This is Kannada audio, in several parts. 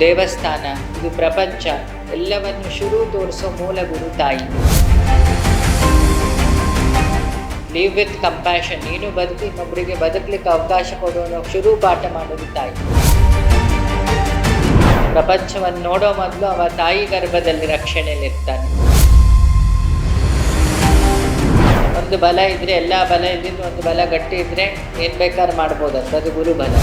ದೇವಸ್ಥಾನ, ಇದು ಪ್ರಪಂಚ, ಎಲ್ಲವನ್ನು ಶುರು ತೋರಿಸೋ ಮೂಲ ಗುರು ತಾಯಿ. ಲಿವ್ ವಿತ್ ಕಂಪ್ಯಾಷನ್ ನೀನು ಬದುಕು ಇನ್ನೊಬ್ಬರಿಗೆ ಬದುಕಲಿಕ್ಕೆ ಅವಕಾಶ ಕೊಡೋನು ಶುರು ಪಾಠ ಮಾಡೋದು ತಾಯಿ. ಪ್ರಪಂಚವನ್ನು ನೋಡೋ ಮೊದಲು ಅವ ತಾಯಿ ಗರ್ಭದಲ್ಲಿ ರಕ್ಷಣೆಯಲ್ಲಿರ್ತಾನೆ. ಒಂದು ಬಲ ಇದ್ರೆ, ಎಲ್ಲ ಬಲ ಇದ್ದಿದ್ದು ಒಂದು ಬಲ ಗಟ್ಟಿ ಇದ್ರೆ ಏನ್ ಬೇಕಾದ್ರೂ ಮಾಡ್ಬೋದಂತ ಅದು ಗುರು ಬಲ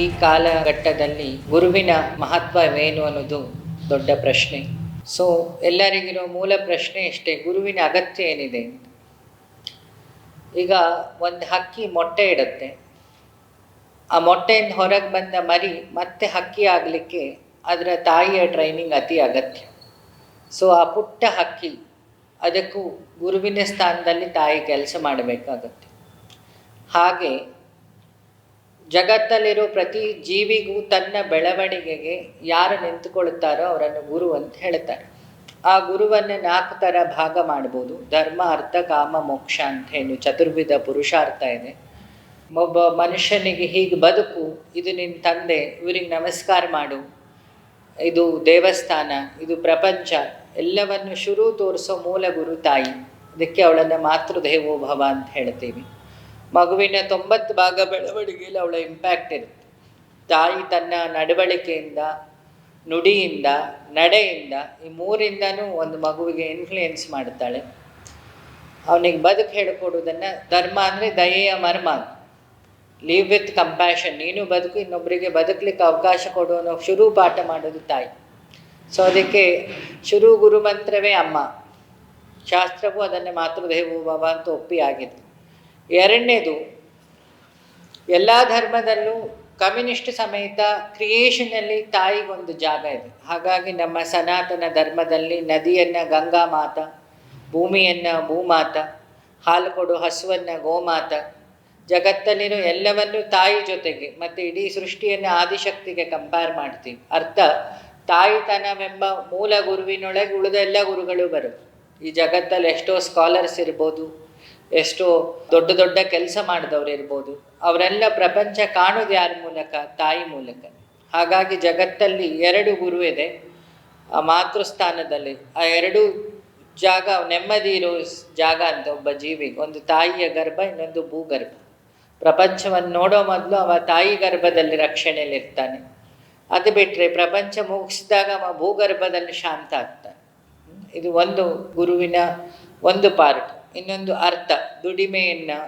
ಈ ಕಾಲಘಟ್ಟದಲ್ಲಿ ಗುರುವಿನ ಮಹತ್ವವೇನು ಅನ್ನೋದು ದೊಡ್ಡ ಪ್ರಶ್ನೆ. ಸೊ ಎಲ್ಲರಿಗಿರೋ ಮೂಲ ಪ್ರಶ್ನೆ ಇಷ್ಟೇ, ಗುರುವಿನ ಅಗತ್ಯ ಏನಿದೆ ಈಗ ಒಂದು ಹಕ್ಕಿ ಮೊಟ್ಟೆ ಇಡುತ್ತೆ. ಆ ಮೊಟ್ಟೆಯಿಂದ ಹೊರಗೆ ಬಂದ ಮರಿ ಮತ್ತೆ ಹಕ್ಕಿ ಆಗಲಿಕ್ಕೆ ಅದರ ತಾಯಿಯ ಟ್ರೈನಿಂಗ್ ಅತಿ ಅಗತ್ಯ. ಸೊ ಆ ಪುಟ್ಟ ಹಕ್ಕಿ ಅದಕ್ಕೂ ಗುರುವಿನ ಸ್ಥಾನದಲ್ಲಿ ತಾಯಿ ಕೆಲಸ ಮಾಡಬೇಕಾಗತ್ತೆ. ಹಾಗೆ ಜಗತ್ತಲ್ಲಿರೋ ಪ್ರತಿ ಜೀವಿಗೂ ತನ್ನ ಬೆಳವಣಿಗೆಗೆ ಯಾರು ನಿಂತುಕೊಳ್ಳುತ್ತಾರೋ ಅವರನ್ನು ಗುರು ಅಂತ ಹೇಳ್ತಾರೆ. ಆ ಗುರುವನ್ನು ನಾಲ್ಕು ಥರ ಭಾಗ ಮಾಡ್ಬೋದು. ಧರ್ಮ, ಅರ್ಥ, ಕಾಮ, ಮೋಕ್ಷ ಅಂತ ಹೇಳಿ ಚತುರ್ವಿಧ ಪುರುಷಾರ್ಥ ಇದೆ. ಒಬ್ಬ ಮನುಷ್ಯನಿಗೆ ಹೀಗೆ ಬದುಕು, ಇದು ನಿನ್ನ ತಂದೆ, ಇವರಿಗೆ ನಮಸ್ಕಾರ ಮಾಡು, ಇದು ದೇವಸ್ಥಾನ, ಇದು ಪ್ರಪಂಚ, ಎಲ್ಲವನ್ನು ಶುರು ತೋರಿಸೋ ಮೂಲ ಗುರು ತಾಯಿ. ಅದಕ್ಕೆ ಅವಳನ್ನು ಮಾತೃದೇವೋಭವ ಅಂತ ಹೇಳ್ತೀವಿ. ಮಗುವಿನ ತೊಂಬತ್ತು ಭಾಗ ಬೆಳವಣಿಗೆಯಲ್ಲಿ ಅವಳ ಇಂಪ್ಯಾಕ್ಟ್ ಇರುತ್ತೆ. ತಾಯಿ ತನ್ನ ನಡವಳಿಕೆಯಿಂದ, ನುಡಿಯಿಂದ, ನಡೆಯಿಂದ ಈ ಮೂರಿಂದನೂ ಒಂದು ಮಗುವಿಗೆ ಇನ್ಫ್ಲುಯೆನ್ಸ್ ಮಾಡ್ತಾಳೆ. ಅವನಿಗೆ ಬದುಕು ಹೇಳಿಕೊಡೋದನ್ನು ಧರ್ಮ ಅಂದರೆ ದಯೆಯ ಮರ್ಮ ಲೀವ್ ವಿತ್ ಕಂಪ್ಯಾಷನ್ ನೀನು ಬದುಕು ಇನ್ನೊಬ್ಬರಿಗೆ ಬದುಕಲಿಕ್ಕೆ ಅವಕಾಶ ಕೊಡು ಅನ್ನೋ ಶುರು ಪಾಠ ಮಾಡೋದು ತಾಯಿ. ಸೊ ಅದಕ್ಕೆ ಶುರು ಗುರು ಮಂತ್ರವೇ ಅಮ್ಮ. ಶಾಸ್ತ್ರವೂ ಅದನ್ನು ಮಾತೃದೇವೋ ಭವ ಅಂತ ಒಪ್ಪಿ ಆಗಿದೆ ಎರಡನೇದು, ಎಲ್ಲ ಧರ್ಮದಲ್ಲೂ ಕಮ್ಯುನಿಸ್ಟ್ ಸಮೇತ ಕ್ರಿಯೇಷನಲ್ಲಿ ತಾಯಿಗೊಂದು ಜಾಗ ಇದೆ. ಹಾಗಾಗಿ ನಮ್ಮ ಸನಾತನ ಧರ್ಮದಲ್ಲಿ ನದಿಯನ್ನು, ಗಂಗಾ ಮಾತ, ಭೂಮಿಯನ್ನು, ಭೂಮಾತ, ಹಾಲು ಕೊಡು ಹಸುವನ್ನು, ಗೋಮಾತ, ಜಗತ್ತಲ್ಲಿರೋ ಎಲ್ಲವನ್ನೂ ತಾಯಿ ಜೊತೆಗೆ ಮತ್ತು ಇಡೀ ಸೃಷ್ಟಿಯನ್ನು ಆದಿಶಕ್ತಿಗೆ ಕಂಪೇರ್ ಮಾಡ್ತೀವಿ. ಅರ್ಥ? ತಾಯಿತನವೆಂಬ ಮೂಲ ಗುರುವಿನೊಳಗೆ ಉಳಿದ ಎಲ್ಲ ಗುರುಗಳು ಬರುತ್ತೆ ಈ ಜಗತ್ತಲ್ಲಿ ಎಷ್ಟೋ ಸ್ಕಾಲರ್ಸ್ ಇರ್ಬೋದು ಎಷ್ಟೋ ದೊಡ್ಡ ದೊಡ್ಡ ಕೆಲಸ ಮಾಡಿದವರು ಇರ್ಬೋದು. ಅವರೆಲ್ಲ ಪ್ರಪಂಚ ಕಾಣೋದು ಯಾರ ಮೂಲಕ? ತಾಯಿ ಮೂಲಕ. ಹಾಗಾಗಿ ಜಗತ್ತಲ್ಲಿ ಎರಡು ಗುರು ಇದೆ. ಆ ಮಾತೃಸ್ಥಾನದಲ್ಲಿ ಆ ಎರಡು ಜಾಗ, ನೆಮ್ಮದಿ ಇರೋ ಜಾಗ ಅಂತ ಒಬ್ಬ ಜೀವಿ. ಒಂದು ತಾಯಿಯ ಗರ್ಭ, ಇನ್ನೊಂದು ಭೂಗರ್ಭ. ಪ್ರಪಂಚವನ್ನು ನೋಡೋ ಮೊದಲು ಅವ ತಾಯಿ ಗರ್ಭದಲ್ಲಿ ರಕ್ಷಣೆಯಲ್ಲಿರ್ತಾನೆ ಅದು ಬಿಟ್ಟರೆ ಪ್ರಪಂಚ ಮುಗಿಸಿದಾಗ ಅವ ಭೂಗರ್ಭದಲ್ಲಿ ಶಾಂತ ಆಗ್ತಾನೆ. ಇದು ಒಂದು ಗುರುವಿನ ಒಂದು ಪಾರ್ಟ್ ಇನ್ನೊಂದು ಅರ್ಥ, ದುಡಿಮೆಯನ್ನು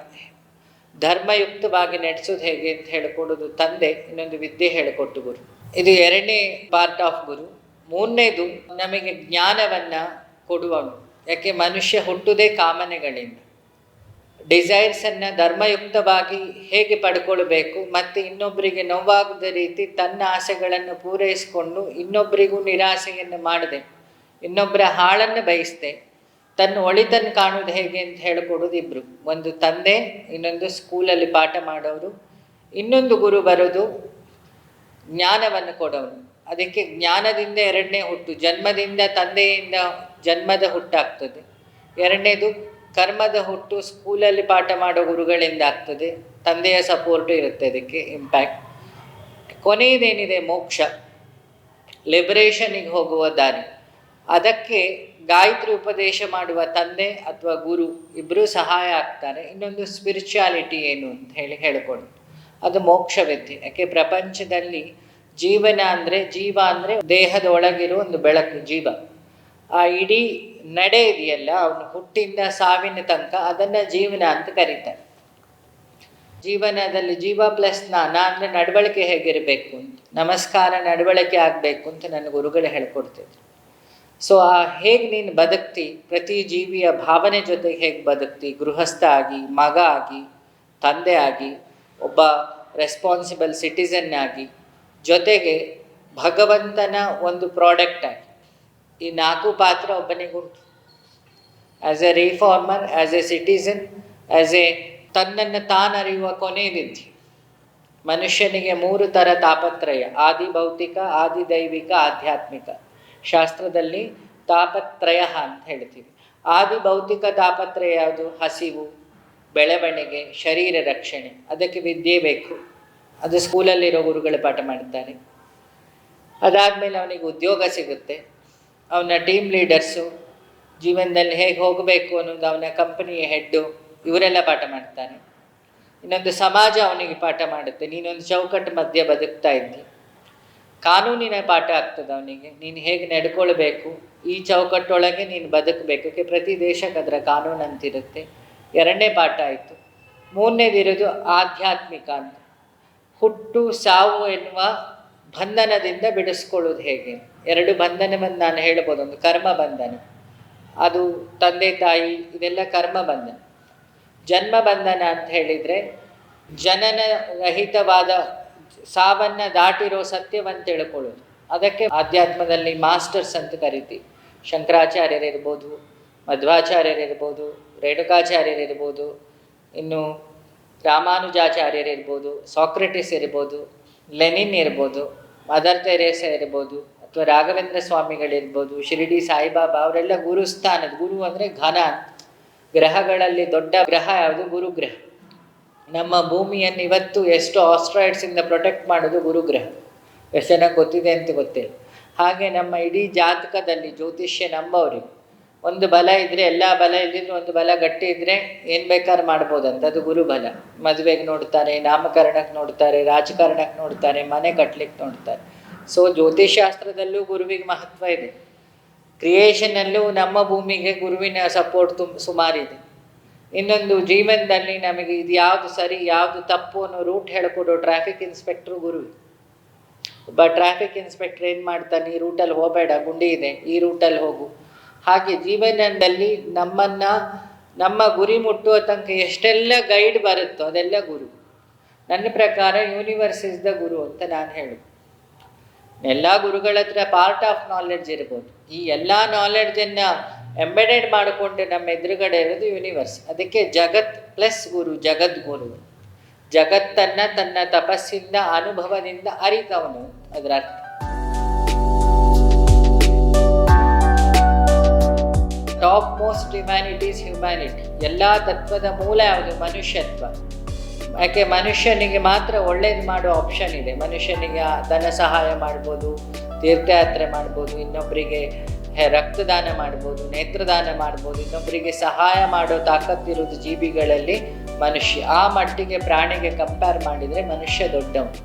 ಧರ್ಮಯುಕ್ತವಾಗಿ ನಡೆಸೋದು ಹೇಗೆ ಅಂತ ಹೇಳಿಕೊಡೋದು ತಂದೆ ಇನ್ನೊಂದು ವಿದ್ಯೆ ಹೇಳಿಕೊಟ್ಟು ಗುರು. ಇದು ಎರಡನೇ ಪಾರ್ಟ್ ಆಫ್ ಗುರು. ಮೂರನೇದು ನಮಗೆ ಜ್ಞಾನವನ್ನು ಕೊಡುವವನು ಯಾಕೆ ಮನುಷ್ಯ ಹುಟ್ಟುವುದೇ ಕಾಮನೆಗಳಿಂದ. ಡಿಸೈರ್ಸನ್ನು ಧರ್ಮಯುಕ್ತವಾಗಿ ಹೇಗೆ ಪಡ್ಕೊಳ್ಬೇಕು, ಮತ್ತು ಇನ್ನೊಬ್ಬರಿಗೆ ನೋವಾಗದ ರೀತಿ ತನ್ನ ಆಸೆಗಳನ್ನು ಪೂರೈಸಿಕೊಂಡು ಇನ್ನೊಬ್ಬರಿಗೂ ನಿರಾಸೆಯನ್ನು ಮಾಡದೆ ಇನ್ನೊಬ್ಬರ ಹಾಳನ್ನು ಬಯಸ್ದೆ ತನ್ನ ಒಳಿತನ್ನು ಕಾಣೋದು ಹೇಗೆ ಅಂತ ಹೇಳ್ಕೊಡೋದು ಇಬ್ಬರು ಒಂದು ತಂದೆ, ಇನ್ನೊಂದು ಸ್ಕೂಲಲ್ಲಿ ಪಾಠ ಮಾಡೋರು ಇನ್ನೊಂದು ಗುರು ಬರೋದು ಜ್ಞಾನವನ್ನು ಕೊಡೋನು ಅದಕ್ಕೆ ಜ್ಞಾನದಿಂದ ಎರಡನೇ ಹುಟ್ಟು, ಜನ್ಮದಿಂದ ತಂದೆಯಿಂದ ಜನ್ಮದ ಹುಟ್ಟಾಗ್ತದೆ. ಎರಡನೇದು ಕರ್ಮದ ಹುಟ್ಟು, ಸ್ಕೂಲಲ್ಲಿ ಪಾಠ ಮಾಡೋ ಗುರುಗಳಿಂದ ಆಗ್ತದೆ. ತಂದೆಯ ಸಪೋರ್ಟು ಇರುತ್ತೆ ಅದಕ್ಕೆ ಇಂಪ್ಯಾಕ್ಟ್ ಕೊನೆಯದೇನಿದೆ ಮೋಕ್ಷ. ಲಿಬರೇಷನಿಗೆ ಹೋಗುವ ದಾರಿ. ಅದಕ್ಕೆ ಗಾಯತ್ರಿ ಉಪದೇಶ ಮಾಡುವ ತಂದೆ ಅಥವಾ ಗುರು ಇಬ್ಬರೂ ಸಹಾಯ ಆಗ್ತಾರೆ. ಇನ್ನೊಂದು ಸ್ಪಿರಿಚುಯಾಲಿಟಿ ಏನು ಅಂತ ಹೇಳಿ ಹೇಳ್ಕೊಂಡು ಅದು ಮೋಕ್ಷ ವಿದ್ಯೆ ಯಾಕೆ? ಪ್ರಪಂಚದಲ್ಲಿ ಜೀವನ ಅಂದರೆ ಜೀವ ಅಂದರೆ ದೇಹದ ಒಳಗಿರೋ ಒಂದು ಬೆಳಕು, ಜೀವ. ಆ ಇಡೀ ನಡೆ ಇದೆಯಲ್ಲ, ಅವನು ಹುಟ್ಟಿಂದ ಸಾವಿನ ತನಕ ಅದನ್ನು ಜೀವನ ಅಂತ ಕರೀತಾರೆ. ಜೀವನದಲ್ಲಿ ಜೀವ ಪ್ಲಸ್ ನಾನ ಅಂದರೆ ನಡವಳಿಕೆ ಹೇಗಿರಬೇಕು ಅಂತ, ನಮಸ್ಕಾರ, ನಡವಳಿಕೆ ಆಗಬೇಕು ಅಂತ ನನ್ನ ಗುರುಗಳು ಹೇಳ್ಕೊಡ್ತಿದ್ರು. ಸೊ ಆ ಹೇಗೆ ನೀನು ಬದುಕ್ತಿ? ಪ್ರತಿ ಜೀವಿಯ ಭಾವನೆ ಜೊತೆಗೆ ಹೇಗೆ ಬದುಕ್ತಿ? ಗೃಹಸ್ಥ ಆಗಿ, ಮಗ ಆಗಿ, ತಂದೆ ಆಗಿ, ಒಬ್ಬ ರೆಸ್ಪಾನ್ಸಿಬಲ್ ಸಿಟಿಸನ್ ಆಗಿ, ಜೊತೆಗೆ ಭಗವಂತನ ಒಂದು ಪ್ರಾಡಕ್ಟ್ ಆಗಿ. ಈ ನಾಲ್ಕು ಪಾತ್ರ ಒಬ್ಬನಿಗುಂಟು as a reformer as a citizen as a ತನ್ನನ್ನು ತಾನರಿಯುವ ಕೊನೆ ವಿಧಿ ಮನುಷ್ಯನಿಗೆ ಮೂರು ಥರ ತಾಪತ್ರಯ. ಆದಿ ಭೌತಿಕ ಆದಿ ದೈವಿಕ ಆಧ್ಯಾತ್ಮಿಕ. ಶಾಸ್ತ್ರದಲ್ಲಿ ತಾಪತ್ರಯ ಅಂತ ಹೇಳ್ತೀವಿ. ಆದಿ ಭೌತಿಕ ತಾಪತ್ರಯ ಯಾವುದು? ಹಸಿವು, ಬೆಳವಣಿಗೆ, ಶರೀರ ರಕ್ಷಣೆ. ಅದಕ್ಕೆ ವಿದ್ಯೆ ಬೇಕು. ಅದು ಸ್ಕೂಲಲ್ಲಿರೋ ಗುರುಗಳು ಪಾಠ ಮಾಡ್ತಾರೆ ಅದಾದಮೇಲೆ ಅವನಿಗೆ ಉದ್ಯೋಗ ಸಿಗುತ್ತೆ. ಅವನ ಟೀಮ್ ಲೀಡರ್ಸು, ಜೀವನದಲ್ಲಿ ಹೇಗೆ ಹೋಗಬೇಕು ಅನ್ನೋದು ಅವನ ಕಂಪನಿಯ ಹೆಡ್ಡು, ಇವರೆಲ್ಲ ಪಾಠ ಮಾಡ್ತಾನೆ ಇನ್ನೊಂದು ಸಮಾಜ ಅವನಿಗೆ ಪಾಠ ಮಾಡುತ್ತೆ. ನೀನೊಂದು ಚೌಕಟ್ಟು ಮಧ್ಯೆ ಬದುಕ್ತಾ ಇದ್ದಿ. ಕಾನೂನಿನ ಪಾಠ ಆಗ್ತದೆ ಅವನಿಗೆ. ನೀನು ಹೇಗೆ ನಡ್ಕೊಳ್ಬೇಕು? ಈ ಚೌಕಟ್ಟೊಳಗೆ ನೀನು ಬದುಕಬೇಕು. ಪ್ರತಿ ದೇಶಕ್ಕೆ ಅದರ ಕಾನೂನು ಅಂತಿರುತ್ತೆ. ಎರಡನೇ ಪಾಠ ಆಯಿತು. ಮೂರನೇದಿರೋದು ಆಧ್ಯಾತ್ಮಿಕ ಅಂತ. ಹುಟ್ಟು, ಸಾವು ಎನ್ನುವ ಬಂಧನದಿಂದ ಬಿಡಿಸ್ಕೊಳ್ಳೋದು ಹೇಗೆ? ಎರಡು ಬಂಧನವನ್ನು ನಾನು ಹೇಳ್ಬೋದು. ಒಂದು ಕರ್ಮ ಬಂಧನ, ಅದು ತಂದೆ, ತಾಯಿ, ಇದೆಲ್ಲ ಕರ್ಮ ಬಂಧನ. ಜನ್ಮ ಬಂಧನ ಅಂತ ಹೇಳಿದರೆ ಜನನ ರಹಿತವಾದ ಸಾವನ್ನು ದಾಟಿರೋ ಸತ್ಯವನ್ನು ತಿಳ್ಕೊಳ್ಳೋದು ಅದಕ್ಕೆ ಆಧ್ಯಾತ್ಮದಲ್ಲಿ ಮಾಸ್ಟರ್ಸ್ ಅಂತ ಕರಿತೀವಿ. ಶಂಕರಾಚಾರ್ಯರಿರ್ಬೋದು ಮಧ್ವಾಚಾರ್ಯರಿರ್ಬೋದು ರೇಣುಕಾಚಾರ್ಯರಿರ್ಬೋದು ಇನ್ನು ರಾಮಾನುಜಾಚಾರ್ಯರಿರ್ಬೋದು ಸಾಕ್ರೆಟಿಸ್ ಇರ್ಬೋದು, ಲೆನಿನ್ ಇರ್ಬೋದು, ಮದರ್ ತೆರೇಸ ಇರ್ಬೋದು, ಅಥವಾ ರಾಘವೇಂದ್ರ ಸ್ವಾಮಿಗಳಿರ್ಬೋದು ಶಿರಡಿ ಸಾಯಿಬಾಬಾ, ಅವರೆಲ್ಲ ಗುರುಸ್ಥಾನದ, ಗುರು ಅಂದರೆ ಘನ ಗ್ರಹಗಳಲ್ಲಿ ದೊಡ್ಡ ಗ್ರಹ ಯಾವುದು? ಗುರುಗ್ರಹ. ನಮ್ಮ ಭೂಮಿಯನ್ನು ಇವತ್ತು ಎಷ್ಟು ಆಸ್ಟ್ರಾಯ್ಡ್ಸಿಂದ ಪ್ರೊಟೆಕ್ಟ್ ಮಾಡೋದು ಗುರುಗ್ರಹ. ಎಷ್ಟು ಜನ ಗೊತ್ತಿದೆ ಅಂತ ಗೊತ್ತಿಲ್ಲ. ಹಾಗೆ ನಮ್ಮ ಇಡೀ ಜಾತಕದಲ್ಲಿ ಜ್ಯೋತಿಷ್ಯ ನಂಬೋರಿಗೆ ಒಂದು ಬಲ ಇದ್ದರೆ ಎಲ್ಲ ಬಲ ಇದ್ದಿದ್ರು ಒಂದು ಬಲ ಗಟ್ಟಿ ಇದ್ದರೆ ಏನು ಬೇಕಾದ್ರೂ ಮಾಡ್ಬೋದಂತ ಅದು ಗುರುಬಲ ಮದುವೆಗೆ ನೋಡ್ತಾರೆ, ನಾಮಕರಣಕ್ಕೆ ನೋಡ್ತಾರೆ, ರಾಜಕಾರಣಕ್ಕೆ ನೋಡ್ತಾರೆ, ಮನೆ ಕಟ್ಲಿಕ್ಕೆ ನೋಡ್ತಾರೆ. ಸೊ ಜ್ಯೋತಿಷಾಸ್ತ್ರದಲ್ಲೂ ಗುರುವಿಗೆ ಮಹತ್ವ ಇದೆ. ಕ್ರಿಯೇಷನಲ್ಲೂ ನಮ್ಮ ಭೂಮಿಗೆ ಗುರುವಿನ ಸಪೋರ್ಟ್ ತುಂಬ ಸುಮಾರಿದೆ. ಇನ್ನೊಂದು ಜೀವನದಲ್ಲಿ ನಮಗೆ ಇದು ಯಾವುದು ಸರಿ, ಯಾವುದು ತಪ್ಪು ಅನ್ನೋ ರೂಟ್ ಹೇಳ್ಕೊಡೋ ಟ್ರಾಫಿಕ್ ಇನ್ಸ್ಪೆಕ್ಟ್ರು ಗುರು. ಒಬ್ಬ ಟ್ರಾಫಿಕ್ ಇನ್ಸ್ಪೆಕ್ಟರ್ ಏನು ಮಾಡ್ತಾನೆ, ಈ ರೂಟಲ್ಲಿ ಹೋಗಬೇಡ, ಗುಂಡಿ ಇದೆ, ಈ ರೂಟಲ್ಲಿ ಹೋಗು. ಹಾಗೆ ಜೀವನದಲ್ಲಿ ನಮ್ಮನ್ನು, ನಮ್ಮ ಗುರಿ ಮುಟ್ಟುವ ತನಕ ಎಷ್ಟೆಲ್ಲ ಗೈಡ್ ಬರುತ್ತೋ ಅದೆಲ್ಲ ಗುರು. ನನ್ನ ಪ್ರಕಾರ ಯೂನಿವರ್ಸ್ ಇಸ್ ದ ಗುರು ಅಂತ ನಾನು ಹೇಳು ಎಲ್ಲ ಗುರುಗಳ ಹತ್ರ ಪಾರ್ಟ್ ಆಫ್ ನಾಲೆಡ್ಜ್ ಇರ್ಬೋದು. ಈ ಎಲ್ಲ ನಾಲೆಡ್ಜನ್ನು ಎಂಬೆಡೆಡ್ ಮಾಡಿಕೊಂಡು ನಮ್ಮ ಎದುರುಗಡೆ ಇರೋದು ಯೂನಿವರ್ಸ್ ಅದಕ್ಕೆ ಜಗತ್ ಪ್ಲಸ್ ಗುರು, ಜಗದ್ಗುರು. ಜಗತ್ತನ್ನು ತನ್ನ ತಪಸ್ಸಿಂದ, ಅನುಭವದಿಂದ ಅರಿತವನು ಅದರ ಅರ್ಥ. ಟಾಪ್ ಮೋಸ್ಟ್ ಹ್ಯುಮ್ಯಾನಿಟೀಸ್ ಹ್ಯುಮ್ಯಾನಿಟಿ ಎಲ್ಲ ತತ್ವದ ಮೂಲ ಯಾವುದು? ಮನುಷ್ಯತ್ವ. ಯಾಕೆ ಮನುಷ್ಯನಿಗೆ ಮಾತ್ರ ಒಳ್ಳೇದು ಮಾಡೋ ಆಪ್ಷನ್ ಇದೆ. ಮನುಷ್ಯನಿಗೆ ಧನ ಸಹಾಯ ಮಾಡ್ಬೋದು, ತೀರ್ಥಯಾತ್ರೆ ಮಾಡ್ಬೋದು ಇನ್ನೊಬ್ಬರಿಗೆ ರಕ್ತದಾನ ಮಾಡ್ಬೋದು, ನೇತ್ರದಾನ ಮಾಡ್ಬೋದು ಇನ್ನೊಬ್ಬರಿಗೆ ಸಹಾಯ ಮಾಡೋ ತಾಕತ್ತಿರೋದು ಜೀವಿಗಳಲ್ಲಿ ಮನುಷ್ಯ. ಆ ಮಟ್ಟಿಗೆ ಪ್ರಾಣಿಗೆ ಕಂಪೇರ್ ಮಾಡಿದರೆ ಮನುಷ್ಯ ದೊಡ್ಡವನು.